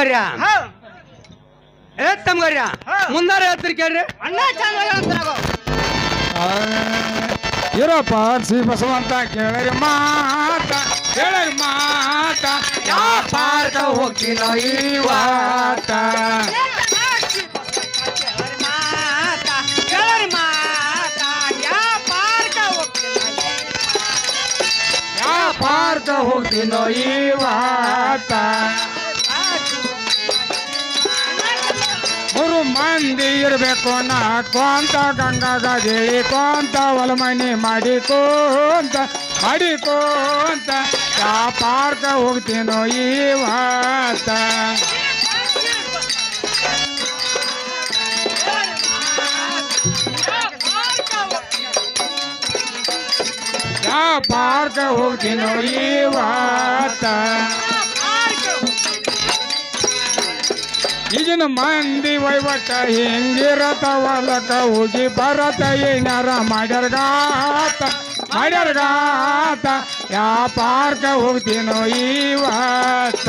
ಬರ್ಯ ಹಾ. ಏ ತಮ್ಗರ್ಯ. ಮುಂದಾರ ಹೇಳ್ತೀರಿ ಕೇಳ್ರಿ. ಅಣ್ಣ ಚಂದ ಇರಪ್ಪ ಸಿ ಬಸವಂತ ಕೇಳರಿ ಮಾತ ಕೇಳರಿ ಮಾತ. ಯಾ ಪಾರ್ಕ ಹೋಗಿಲ್ಲ ಇವತ್ತ ಯಾ ಪಾರ್ಕ ಹೋಗಿಲ್ಲ ಇವತ್ತ ಮೂರು ಮಂದಿ ಇರಬೇಕು ನಾಕೊಂತ ಗಂಗಾಗ ಕೊಂತ, ಹೊಲಮನಿ ಮಾಡಿಕೋಂತ ಮಾಡಿಕೋಂತ ಯಾ ಪಾರ್ಕ ಹೋಗ್ತೀನೋ ಇವತ್ತ ಯಾ ಪಾರ್ಕ ಹೋಗ್ತೀನೋ ಇವತ್ತ ಈಗಿನ ಮಂದಿ ವೈವಟ್ಟ ಹಿಂಗಿರತ ಹೊಲಕ ಹೋಗಿ ಬರತ ಏನಾರ ಮಾಡ್ಯಾರ್ಗಾತ ಮಾಡ್ಯಾರ್ಗಾತ ಯಾ ಪಾರ್ಕ ಹೋಗ್ತೀನೋ ಇವತ್ತ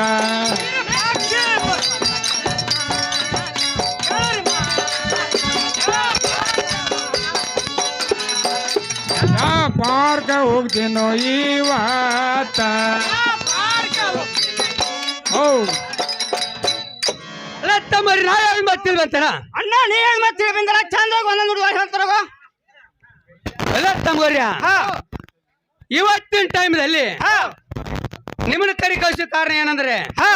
ಯಾ ಪಾರ್ಕ ಹೋಗ್ತೀನೋ ಇವತ್ತ ಹೌದು ಅಲ್ಲ ಮರಿ ನಾ ಯಾವಾಗ ಬರ್ತಿಲ್ವಂತಾರ ಅಣ್ಣ ನೀ ಹೇಗ್ ಮತ್ತೆ ಚಂದ ಚಂದಾಗ ಒಂದೊಂದು ಹುಡುಗ ಹೇಳ್ತಾರ ಎಲ್ಲ ಇವತ್ತಿನ ಟೈಮ್ದಲ್ಲಿ ನಿಮ್ಮನ್ನ ಕರಿ ಕಳಿಸಿದ ಕಾರಣ ಏನಂದ್ರೆ ಹಾ.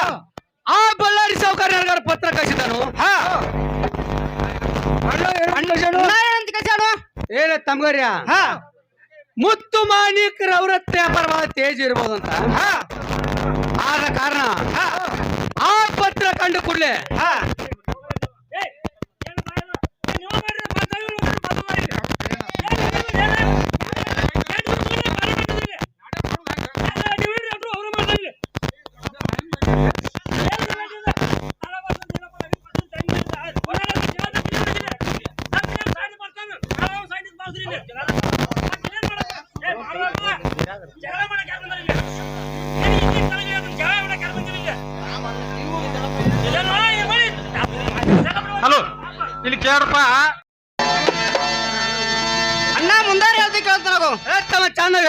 ಆ ಬಳ್ಳಾರಿ ಸಾವುಕಾರ ಪತ್ರ ಕಳಿಸಿದನು? ಏನ ತಮ್ಗರ್ಯ ಹಾ. ಮುತ್ತು ಮಾಣಿಕ್ರ ಅವ್ರ ವ್ಯಾಪಾರ ಬಹಳ ತೇಜ್ ಇರ್ಬೋದು ಅಂತ. ಹಾ. ಆದ ಕಾರಣ ಹಾ ಆ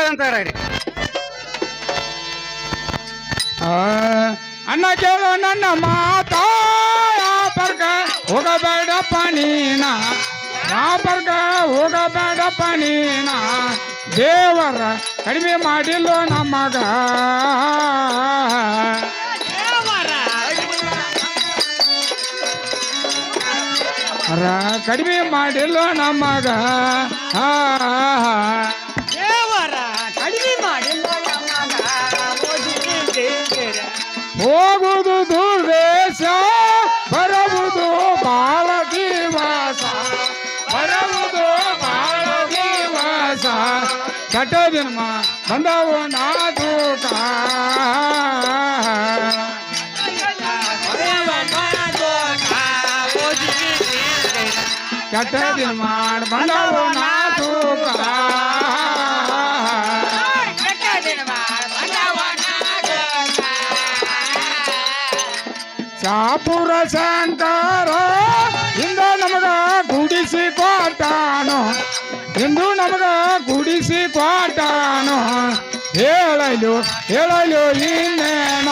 ಚಂದ ಅಣ್ಣ ಕೇಳು ನನ್ನ ಮಾತಾ ಹೋಗಬೇಡ ಹೋಗಬೇಡಪ್ಪ ನೀನ. ವ್ಯಾಪಾರ್ಕ ಹೋಗಬೇಡಪ್ಪ ನೀನ. ದೇವರ ಕಡಿಮೆ ಮಾಡಿಲ್ಲ ನಮಗ. ಕಡಿಮೆ ಮಾಡಿಲ್ಲ ನಮಗ. ಆ, ಹೋಗುವುದು ದುರ್ದೇಶ ಬರುವುದು ಬಾಳ ದಿವಸ ಬರುವುದು ಬಾಳ ದಿವಸ ಕಟ ಜನ್ಮ ಬಂದವು ನಾದೂಕ ಕಟ ಜನ್ಮ ಬಂದವು ನಾದೂಕ ಚಾಪುರ ಶಂಕರ ಇಂದ ನಮಗ ಗುಡಿಸಿ ಕೊಟ್ಟಾನು ಇಂದು ನಮಗ ಗುಡಿಸಿ ಕೊಟ್ಟಾನು ಹೇಳಲು ಹೇಳಲು ಇನ್ನೇನ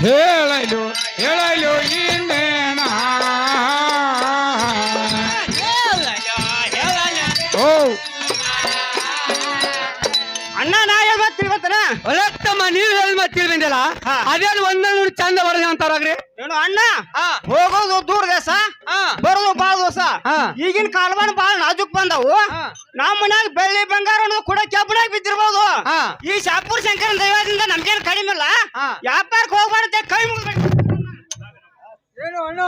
ಹೇಳಲು ಹೇಳಲು ಇನ್ನೇನ ಮತ್ತೆ ಅದೇ. ಅದೇನು ಒಂದೊಂದು ಚಂದ ಬರ್ದ ಅಂತಾರಾಗ್ರಿ ಏನು ಅಣ್ಣ ಹೋಗೋದು ದೂರ ದೇಶ ಬರೋದು ಬಾಳ ದೋಸ. ಈಗಿನ ಕಾಲಮಾನ ಬಾಳ ನಾಜುಕ್ ಬಂದವು. ನಮ್ಮ ಮನ್ಯಾಗ ಬೆಳ್ಳಿ ಬಂಗಾರ ಅನ್ನೋದು ಕೂಡ ಕೆಬ್ಬನಾಗ ಬಿದ್ದಿರ್ಬೋದು. ಈ ಶಾಪುರ ಶಂಕರ ದೈವದಿಂದ ನಮ್ಗೇನು ಕಡಿಮೆ ಇಲ್ಲ. ವ್ಯಾಪಾರಕ್ಕೆ ಹೋಗ್ಬಾರ್ದೆ ಕೈ ಮುಗಿಬೇಕು ಏನು ಅಣ್ಣ?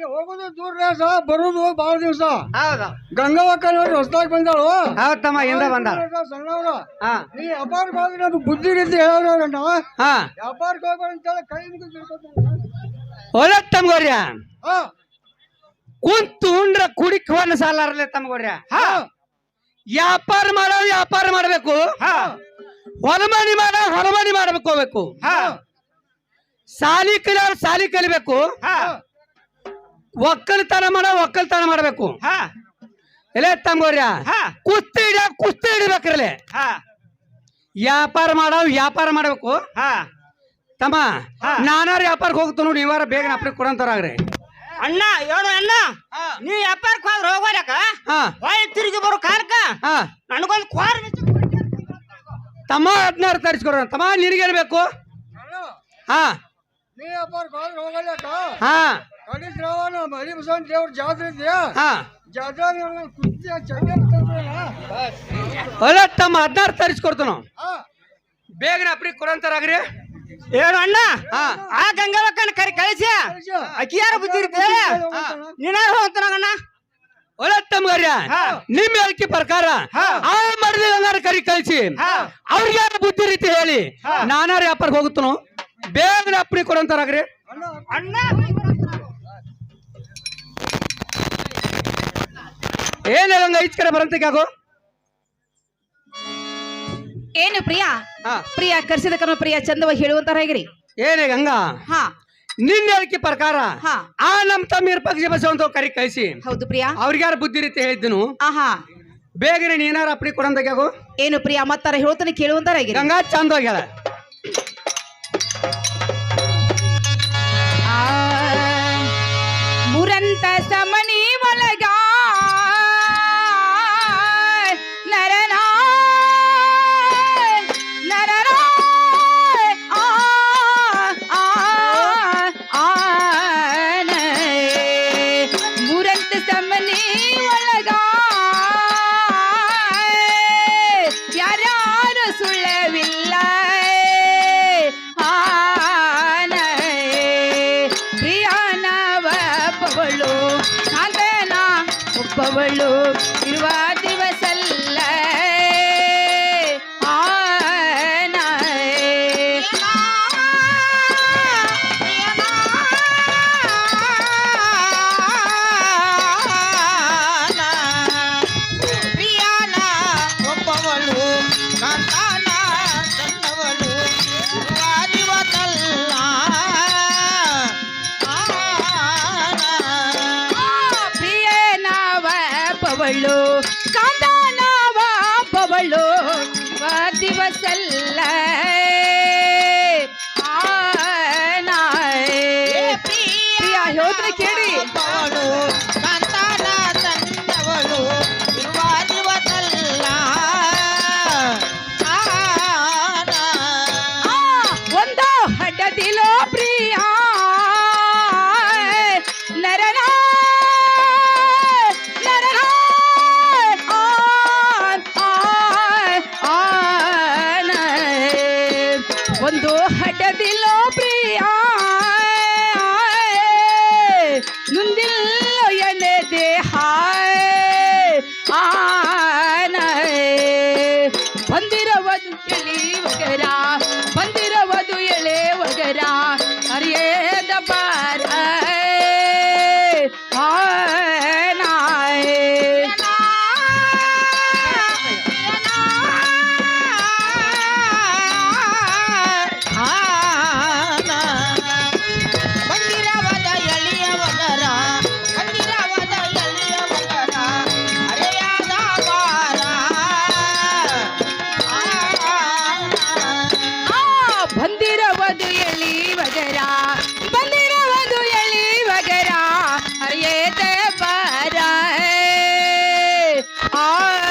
ಹಾ ಹೋಗೋದು ದೂರ ದಿವಸ ಬರೋದು ಭಾಳ ದಿವಸ. ಹೌದು. ಗಂಗಾವಕ್ಕ ನೋಡಿ ಹೊಸದಾಗಿ ಬಂದಾಳು. ಹೌದ್ ತಮ್ಮ ಹಿಂದ ಬಂದ ಸಣ್ಣವ್ರ ಹಾ. ನೀ ವ್ಯಾಪಾರಕ್ಕೆ ಹೋಗಿ ಬುದ್ಧಿ ರೀತಿ ಹೇಳೋಣ ಹಾ. ವ್ಯಾಪಾರಕ್ಕೆ ಹೋಗ್ಬೇಡ ಅಂತೇಳಿ ಕೈ ಒಳ್ಳೆ ತಮ್ಗೋರ್ಯ. ಹಾ. ಕುಂತು ಉಂಡ್ರ ಕುಡಿಕ್ ಹೋನ ಸಾಲಾರ್ಲೆ ತಮ್ಗೋರ್ಯ. ಹಾ. ವ್ಯಾಪಾರ ಮಾಡೋ ವ್ಯಾಪಾರ ಮಾಡಬೇಕು. ಹಾ. ಹೊಲಮನಿ ಮಾಡೋ ಹೊಲಮನಿ ಮಾಡ್ಬೇಕು ಹೋಗ್ಬೇಕು. ಹಾ. ಸಾಲಿ ಕಲಿಯೋರು ಸಾಲಿ ಕಲಿಬೇಕು. ಹಾ. ಒಕ್ಕಲ್ತನ ಮಾಡ ಒಕ್ಕಲ್ತನ ಮಾಡಬೇಕು. ಹಾ. ಎಲೆ ತಂಗೋರ್ಯ? ಹಾ. ಕುಸ್ತಿ ಹಿಡಿಯೋ ಕುಸ್ತಿ ಹಿಡಿಬೇಕ್ರಲೆ ಹಾ. ವ್ಯಾಪಾರ ಮಾಡೋ ವ್ಯಾಪಾರ ಮಾಡಬೇಕು. ಹಾ. ತಮ್ಮ ಹಾ. ನಾನಾರು ವ್ಯಾಪಾರಕ್ಕೆ ಹೋಗ್ತಾನು ನೀವಾರ ಬೇಗ ಅಪ್ರಿ ಕೊಡಂತಾರಾಗ್ರಿ. ಅಣ್ಣ ಹೇಳು ಅಣ್ಣ. ನೀ ವ್ಯಾಪಾರಕ್ಕೆ ಹೋದ್ರೆ ಹೋಗೋಲಕ ಹಾ. ಹೊಯ್ ತಿರುಗಿ ಬರೋ ಕಾರ್ಕ ಹಾ. ನನಗೊಂದು ಕ್ವಾರ್ ತಮ್ಮ ಹದಿನಾರು ತರಿಸ್ಕೊಡ ತಮ್ಮ ನಿನಗೇನ್ಬೇಕು ಹಾ. ನೀ ವ್ಯಾಪಾರಕ್ಕೆ ಹೋದ್ರೆ ಹೋಗಲ್ಲಕ್ಕ ಹಾ. ಕಡಿ ಶ್ರಾವಣ ಮರಿ ಬಸವನ ದೇವ್ರ ಜಾತ್ರೆ ಇದೆಯಾ ಹಾ ಜಾತ್ರೆ ಕುಸ್ತಿ ಚಂದ. ಒಳ್ಳೆ ತಮ್ಮ ಹದಿನಾರು ತರಿಸ್ಕೊಡ್ತಾನು ಹಾ ಬೇಗನೆ ಅಪ್ರಿ ಕೊಡಂತಾರಾಗ್ರಿ ಏನು ಅಣ್ಣ ಹಾ ಆ ಗಂಗಾಳಕ್ಕನ ಕರಿ ಕಳಿಸಿ ಅಕ್ಕಿ ಯಾರು ಬುದ್ಧಿರುತ್ತೆ ನೀನಾರು ಹೋಗ್ತಾನಣ್ಣ ಒಳ್ಳೆ ತಮ್ಮಗಾರ್ಯ ಹಾ. ನಿಮ್ಮ ಹೇಳಿಕೆ ಪ್ರಕಾರ ಹಾ. ಆ ಮಾಡಿದ ಹಂಗಾರ ಕರಿ ಕಳಿಸಿ ಹಾ. ಅವ್ರಿಗೆ ಯಾರು ಬುದ್ಧಿ ರೀತಿ ಹೇಳಿ ಹಾ. ನಾನಾರು ವ್ಯಾಪಾರಕ್ಕೆ ಹೋಗುತ್ತನು ಬೇಗನೆ ಅಪ್ರಿ ಕೊಡಂತಾರಾಗ್ರಿ ಅಣ್ಣ ಅಣ್ಣ ಏನ್ ಹೇಳಂಗ? ಈಚ ಕಡೆ ಬರಂತ ಯಾಕೋ ಏನು ಪ್ರಿಯಾ? ಹಾ. ಪ್ರಿಯಾ ಕರ್ಸಿದ ಕರ್ಮ ಪ್ರಿಯಾ ಚಂದವ ಹೇಳುವಂತ ಹೇಗ್ರಿ? ಏನೇ ಗಂಗಾ ಹಾ. ನಿನ್ನ ಹೇಳಿಕೆ ಪ್ರಕಾರ ಹಾ. ಆ ನಮ್ ತಮ್ಮ ಪಕ್ಷ ಬಸವಂತ ಕರಿ ಕಳಿಸಿ. ಹೌದು ಪ್ರಿಯಾ. ಅವ್ರಿಗೆ ಯಾರು ಬುದ್ಧಿ ರೀತಿ ಹೇಳಿದ್ದನು? ಆಹಾ. ಬೇಗನೆ ನೀನಾರ ಅಪ್ಪಣೆ ಕೊಡಂತ ಯಾಕೋ ಏನು ಪ್ರಿಯಾ ಮತ್ತಾರ ಹೇಳ್ತಾನೆ ಕೇಳುವಂತ ಹೇಗಿರಿ? ಗಂಗಾ ಚಂದ ಹೇಳ. ಆ, ಮುರಂತ ಸಮನಿ ಒಳಗ ಸಮನಿ cantar.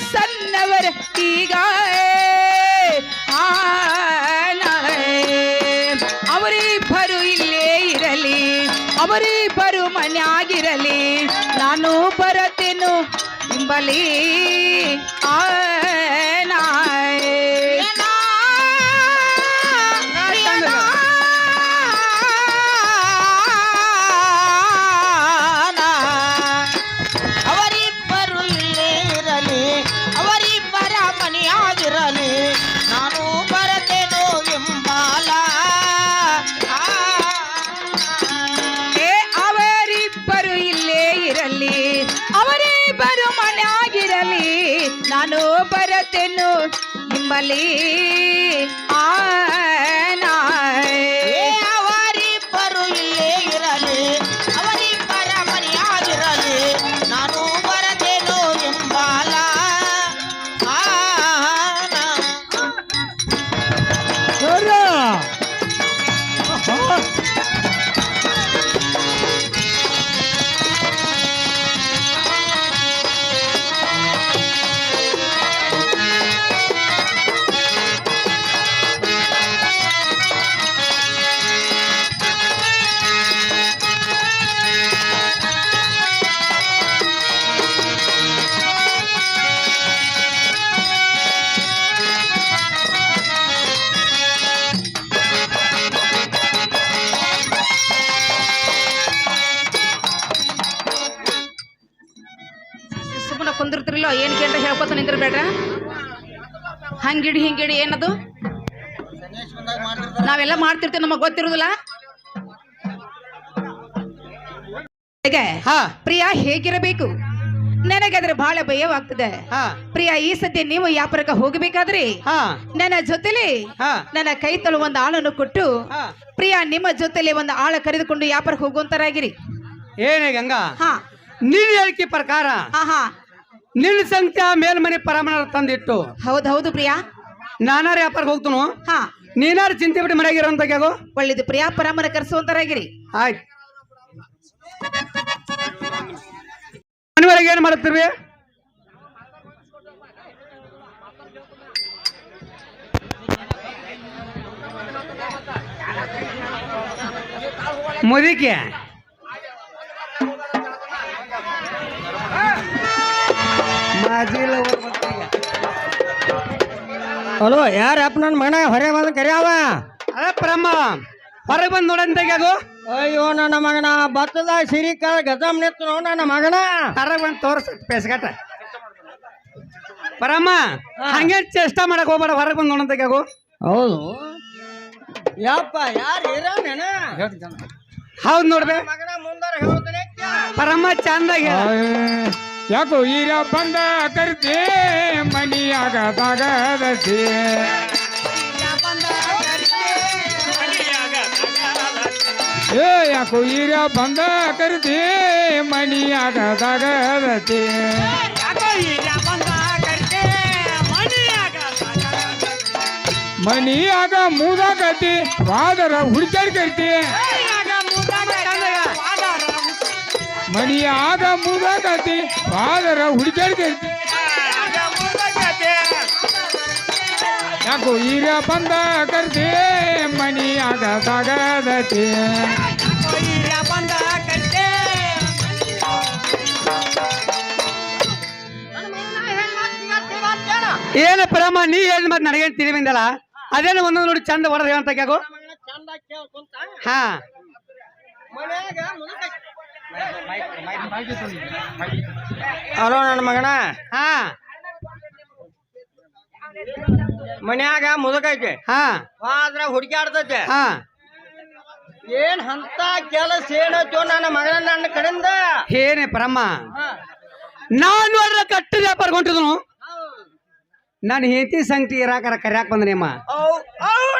ಸನ್ನವರ ಈಗ ಅವರಿಬ್ಬರು ಇಲ್ಲೇ ಇರಲಿ ಅವರಿಬ್ಬರು ಮನೆಯಾಗಿರಲಿ. ನಾನು ಬರತೇನು ಇಂಬಲಿ फले आ ಸುಮ್ಮನೆ ಏನಕ್ಕೆ ಏನ್ ಕೇಂದ್ರ ಹೇಳ್ಕೊತ ನಿಂದಿರ್ಬೇಡ್ರ? ಹಂಗಿಡಿ ಹಿಂಗಿಡಿ ಏನದು? ನಾವೆಲ್ಲ ಮಾಡ್ತಿರ್ತೀವಿ ನಮಗ್ ಗೊತ್ತಿರೋದಿಲ್ಲ? ಪ್ರಿಯ ಹೇಗಿರಬೇಕು? ನನಗಾದ್ರೆ ಬಹಳ ಭಯವಾಗ್ತದೆ. ಪ್ರಿಯ ಈ ಸದ್ಯ ನೀವು ವ್ಯಾಪಾರಕ್ಕೆ ಹೋಗಬೇಕಾದ್ರೆ? ಹಾ. ನನ್ನ ಜೊತೆಲಿ ಹಾ. ನನ್ನ ಕೈ ತೊಳು ಒಂದು ಆಳನ್ನು ಕೊಟ್ಟು ಪ್ರಿಯ ನಿಮ್ಮ ಜೊತೆಲಿ ಒಂದು ಆಳ ಕರೆದುಕೊಂಡು ವ್ಯಾಪಾರಕ್ಕೆ ಹೋಗುವಂತರಾಗಿರಿ. ಏನೇ ಗಂಗಾ? ಹಾ. ನಿನ್ನ ಹೇಳಿಕೆ ಪ್ರಕಾರ ನಿನ್ನ ಸಂಖ್ಯೆ ಮೇಲ್ಮನೆ ಪರಮನ ತಂದಿಟ್ಟು. ಹೌದು ಹೌದು ಪ್ರಿಯಾ. ನಾನಾರ ವ್ಯಾಪಾರಕ್ಕೆ ಹೋಗ್ತನು? ಹಾ. ನೀನಾರು ಚಿಂತೆ ಬಿಟ್ಟು ಮನೆಯಾಗಿರೋಂತ ಕ್ಯಾಗೋ ಒಳ್ಳೇದು ಪ್ರಿಯಾ ಪರಾಮರ ಕರೆಸುವಂತರಾಗಿರಿ. ಆಯ್ತು. ಮನೆವರೆಗೆ ಏನ್ ಮಾಡುತ್ತೀರಿ ಮುದಿಕೆ. ಹಲೋ ಯಾರಪ್ಪ ನನ್ನ ಮನೆ ಹೊರಗೆ ಬಂದು ಕರ್ಯಾವ ಅದೇ ಪರಮ್ಮ ಹೊರಗೆ ಬಂದು ನೋಡಂತ ಅಯ್ಯೋ ನನ್ನ ಮಗನ ಭತ್ತದ ಸಿರಿ ಕಾಳು ಗಜಮ್ ನಿತ್ತು ನನ್ನ ಮಗನ. ಹೊರಗೆ ಬಂದು ತೋರ್ಸ ಪೆಸ್ಗಟ್ಟ. ಪರಮ್ಮ ಹಂಗೆ ಚೇಷ್ಟ ಮಾಡಕ್ ಹೋಗ್ಬೇಡ ಹೊರಗೆ ಬಂದು ನೋಡಂತ ಹೌದು. ಯಪ್ಪ ಯಾರು ಇರೋನೇನ ಹೌದು ನೋಡ್ಬೇಕು ಮಗನ ಮುಂದಾರ ಹೇಳ್ತಾನೆ ಪರಮ್ಮ ಚಂದಾಗಿ. ಯಾಕೋ ಈರ ಬಂದ ಕರ್ತಿ ಮನಿಯಾಗ ತಗದತಿ ಏ ಯಾಕೋ ಈರ ಬಂದ ಕರ್ತಿ ಮನಿಯಾಗ ತಗದತಿ ಮನಿಯಾಗ ಮುದಕತಿ ವಾದರ ಹುಡ್ಚಾಡ್ಕೈತಿ ಮನಿಯಾಗ ಮುದಕತಿ ಪಾದರ ಹುಡ್ಚಾಡ್ಕೈತಿ ಯಾಕೋ ಈಗ ಬಂದ ಕರ್ತಿ ಮನಿಯಾಗ ತಗದತಿ ಏನು ಪ್ರಮ ನೀ ಹೇಳಿದ ಮತ್ತೆ ನನಗೇನು ತಿಳಿ ಬಂದಲ್ಲ? ಅದೇನು ಒಂದೊಂದು ನೋಡಿ ಚಂದ ಹೊಡೆದ ಅಂತ ಕ್ಯಾಗೋ ಹಾ ಮನ್ಯಾಗ ಹಲೋ ನನ್ನ ಮಗನ? ಹಾ. ಮನ್ಯಾಗ ಮುದುಕೈತೆ ಹಾ. ಆದ್ರ ಹುಡುಕಾಡ್ತೈತೆ ಹಾ. ಏನ್ ಅಂತ ಕೆಲಸ ಏನೋ ನನ್ನ ಮಗನ ನನ್ನ ಕಡೆಯಿಂದ? ಏನೇ ಪರಮ್ಮ. ನಾನು ಅದ್ರ ಕಟ್ಟು ವ್ಯಾಪಾರ ಹೊಂಟಿದ್ನು ನಾನು ಹೆಂಡತಿ ಸಂಗತಿ ಇರಾಕರ ಕರ್ಯಾಕ್ ಬಂದನೇಮ್ಮ ಅವು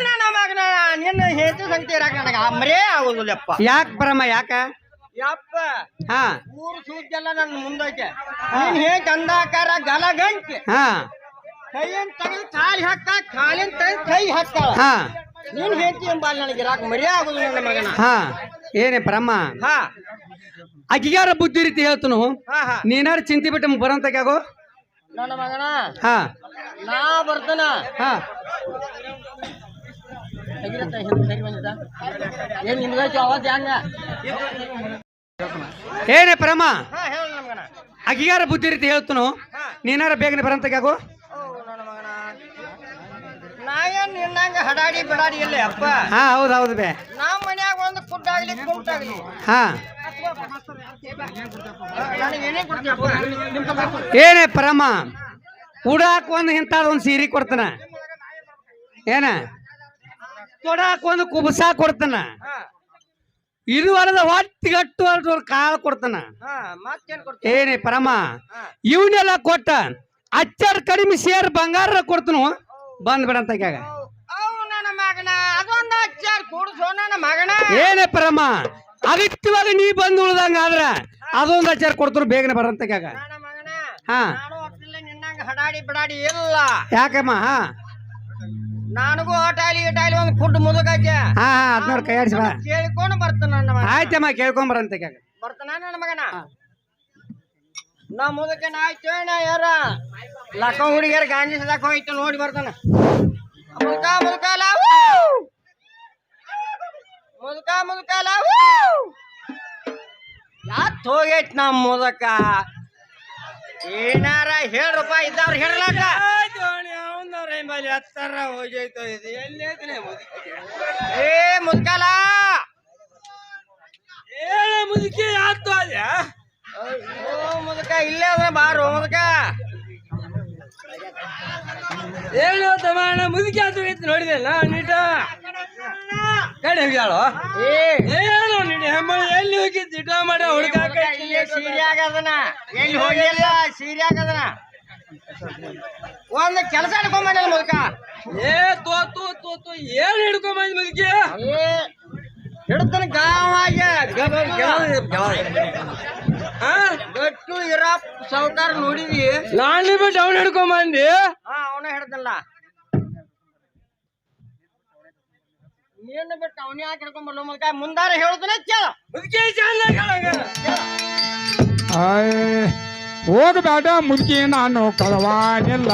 ನನ್ನ ಮಗನ ನಿನ್ನ ಹೆಂಡತಿ ಸಂಗತಿ ಇರಾಕ ನನಗೆ. ಮರೇ ಆಗೋದಿಲ್ಲಪ್ಪ. ಯಾಕೆ ಪರಮ್ಮ ಯಾಕ? ಯಪ್ಪ. ಹಾ. ಊರು ಸೂಜೆಲ್ಲ ನನ್ನ ಮುಂದೈತೆ. ನೀನ್ ಹೇಗೆ ಅಂದಾಕಾರ ಗಲಗಂಟೆ. ಹಾ. ಕೈಯನ್ ತೆಗೆದು ಕಾಲಿ ಹಾಕ ಕಾಲಿನ ತೆಗೆದು ಕೈ ಹಾಕ ಹಾ. ನೀನ್ ಹೇಳ್ತಿ ಎಂಬ ನನಗೆ ಇರಾಕ ಮರೇ ಆಗುದಿಲ್ಲ ನನ್ನ ಮಗನ. ಹಾ. ಏನೇ ಬ್ರಹ್ಮ ಹಾ. ಅಕ್ಕಿಗಾರ ಬುದ್ಧಿ ರೀತಿ ಹೇಳ್ತನು. ಹಾ ಹಾ. ನೀನಾರು ಚಿಂತೆ ಬಿಟ್ಟು ಬರೋಂತ ಕ್ಯಾಗೋ? ನನ್ನ ಮಗನ. ಹಾ. ನಾ ಬರ್ತನ. ಹಾ. ತೆಗಿರತ್ತ ಹಿಂದೆ ಸರಿ ಬಂದಿದ್ದ. ಏನ್ ನಿಮ್ದೈತಿ ಅವಾಜ್ ಹೆಂಗ ಏನೇ ಪರಮ? ಅಗಿಯಾರ ಅಗಿಗಾರ ಬುದ್ಧಿ ರೀತಿ ಹೇಳ್ತನು. ನೀನಾರ ಬೇಗನೆ ಬರಂತ ಯಾಕೋ ಓ ನನ್ನ ಮಗನ. ನಾ ಏನ್ ನಿನ್ನಂಗ ಹಡಾಡಿ ಬಿಡಾಡಿ ಇಲ್ಲ ಅಪ್ಪ. ಹಾ ಹೌದು ಹೌದು ಬೇ. ನಮ್ಮ ಮನ್ಯಾಗ ಒಂದು ಕುಟ್ಟಾಗ್ಲಿ ಕುಂಟಾಗ್ಲಿ ಹಾ. ನನಗೆ ಏನೇ ಪರಮ? ಉಡಾಕ್ ಒಂದು ಇಂಥದ್ದು ಒಂದು ಸೀರೆ ಕೊಡ್ತಾನ. ಏನ? ಕೊಡಾಕ್ ಒಂದು ಕುಬಸ ಕೊಡ್ತಾನ. ಹಾ ಇದು ಅಲ್ಲದ ಹೊಟ್ಟಿಗಟ್ಟು ಅಲ್ರ ಕಾಲ ಕೊಡ್ತಾನ. ಏನೇ ಪರಮ. ಇವನ್ನೆಲ್ಲ ಕೊಟ್ಟ ಅಚ್ಚರ್ ಕಡಿಮೆ ಸೇರ್ ಬಂಗಾರ ಕೊಡ್ತನು ಅಂತ ಕೂಡ್ಸೋ ನನ್ನ ಮಗನ. ಏನೇ ಪರಮ ಅಗತ್ಯವಾಗಿ ನೀ ಬಂದು ಉಳ್ದಂಗ ಆದ್ರ ಅದೊಂದು ಅಚ್ಚಾರ ಕೊಡ್ತರು ಬೇಗನೆ ಬರಂತ ಹಾ. ಹಡಾಡಿ ಬಿಡಾಡಿ ಇಲ್ಲ. ಯಾಕಮ್ಮ ಹಾ. ನನಗೂ ಆಟಾಲಿ ಇಟಾಲಿ ಒಂದು ಫುಡ್ ಮುದಕ ಹಾ ಹಾ ಅದ್ ನೋಡಿ ಕೈ ಆಡಿಸಿ ಬಾ. ಕೇಳ್ಕೊಂಡು ಬರ್ತಾನ ನನ್ನ ಮಗ ಆಯ್ತಮ್ಮ ಕೇಳ್ಕೊಂಡ್ ಬರಂತ ಬರ್ತಾನ ನನ್ನ ಮಗನ? ನಾ ಮುದುಕನ ಆಯ್ತು ಯಾರ? ಲಕ್ಕ ಹುಡುಗಿಯರ ಗಾಂಜಿ ಸದಾಕ ಹೋಯ್ತು ನೋಡಿ ಬರ್ತಾನ. ಮುದುಕ ಮುದುಕಾಲ ಮುದುಕ ಮುದುಕಾಲ ಯಾತ್ ಹೋಗೈತ್ ನಮ್ಮ ಮುದಕ? ಏನಾರ ಹೇಳ್ರಪ್ಪ ಇದ್ದಾರ ಹೇಳಲಾಕ ಏ ಮುದ್ಕಾಲ! ಮುದುಕಿ ಆತು ಅಲ್ಲ ಅಯ್ಯೋ ಮುದಕ ಇಲ್ಲೇ ಅದ ಬಾರು ಮುದುಕ. ಹೇಳು ತಮಾಣ ಮುದುಕಿ ಆತು ಐತಿ ನೋಡಿದೆಲ್ಲ ನೀಟ? ಕಡೆ ಹೇಳು. ಏನು ನೀನು ಹೆಮ್ಮಳು ಎಲ್ಲಿ ಹೋಗಿದ್ದು? ಇಟ ಮಾಡ ಹುಡುಕಾಕ ಇಲ್ಲೇ ಸೀರೆ ಅದನ ಎಲ್ಲಿ ಹೋಗಿಲ್ಲ ಸೀರೆ ಅದನ ಒಂದ್ ಕೆಲಸ ಹಿಡ್ಕೊಂಬಂದಿಲ್ಲ ಮುದಕ ಏ ತೋ ತೋ ತೋ ತೋ ಏನ್ ಹಿಡ್ಕೊಂಬಂದ್ ಮುದುಕಿ ಏ ಹಿಡ್ತನ ಗಾವಾಗೆ ಹಾ? ಗಟ್ಟು ಇರಪ್ ಸಾವುಕಾರ ನೋಡಿದಿ? ನಾನು ಬಿಟ್ಟು ಅವ್ನು ಹಿಡ್ಕೊಂಬಂದಿ? ಹಾ ಅವನ ಹಿಡ್ದಲ್ಲ. ನೀನು ಬಿಟ್ಟು ಅವನ ಯಾಕೆ ಹಿಡ್ಕೊಂಬಲ್ಲ ಮುದಕ ಮುಂದಾರ ಹೇಳುದನ ಕೇಳ. ಮುದುಕಿ ಚೆನ್ನಾಗಿ ಹೇಳಂಗ ಆಯ್. ಹೋಗಬೇಡ ಮುದುಕಿ ನಾನು ಕಳವಾನಿಲ್ಲ.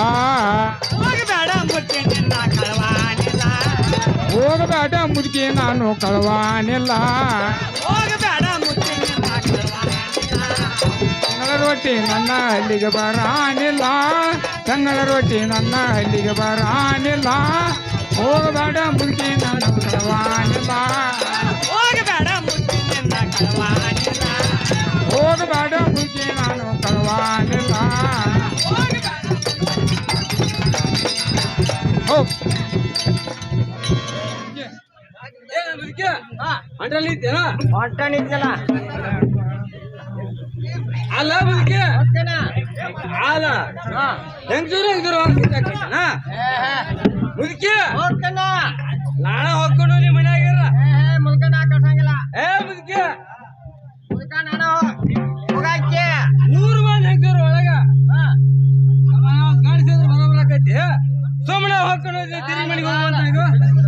ಹೋಗಬೇಡ ಮುಟ್ಟಿ ನಿನ್ನ ಕಳವಾನಿಲ್ಲ. ಹೋಗಬೇಡ ಮುದುಕಿ ನಾನು ಕಳವಾನಿಲ್ಲ. ಹೋಗಬೇಡ ಮುಟ್ಟಿ ನಿನ್ನ ಕಳವಾನಿಲ್ಲ. ತಂಗಳ ರೊಟ್ಟಿ ನನ್ನ ಹಲ್ಲಿಗೆ ಬರಾನಿಲ್ಲ. ತಂಗಳ ರೊಟ್ಟಿ ನನ್ನ ಹಲ್ಲಿಗೆ ಬರಾನಿಲ್ಲ. ಹೋಗಬೇಡ ಮುದುಕಿ ನಾನು ಕಳವಾನಿಲ್ಲ. ಹೋಗಬೇಡ ಮುಟ್ಟಿ ನಿನ್ನ ಕಳವಾನಿಲ್ಲ. ಹೋಗಬೇಡ ಮುದುಕಿ ನಾನು ಕಳವಾನಿಲ್ಲ. ಹೋಗ್ ಏ ಮುದುಕಿ ಅಂಡ್ರಲ್ಲಿ ಇದ್ದೇನ ಹೊಂಟ ನಿಂತಲ್ಲ ಅಲ್ಲ ಹೊತ್ತೇನ ಅಲ್ಲ ಹೆಂಗ್ಸೂರು ಹೆಂಗ್ಸೂರು ಹೋಗ್ತಿದ್ದಾನ ಮುದುಕಿ ನಾಳೆ ಹೋಗ್ಕೊಂಡು ನಿಮ್ಮ ಮನೆಯಾಗಿರ. ಏ ಮುದುಕ ನಾ ಕಳ್ಸಂಗಿಲ್ಲ ಏ ಮುದುಕಿ ಮುಲ್ಕ ನಾನು. ಹೋಗಾಕಿ ನೂರು ಮಂದಿ ಹೆಂಗಸೂರು ಒಳಗ ಕಾಣಿಸಿದ್ರೆ ಬರೋಬರಕೈತಿ. ಸುಮ್ಮನೆ ಹೋಗ್ಕೊಂಡು ಹೋಗ್ಬಂತ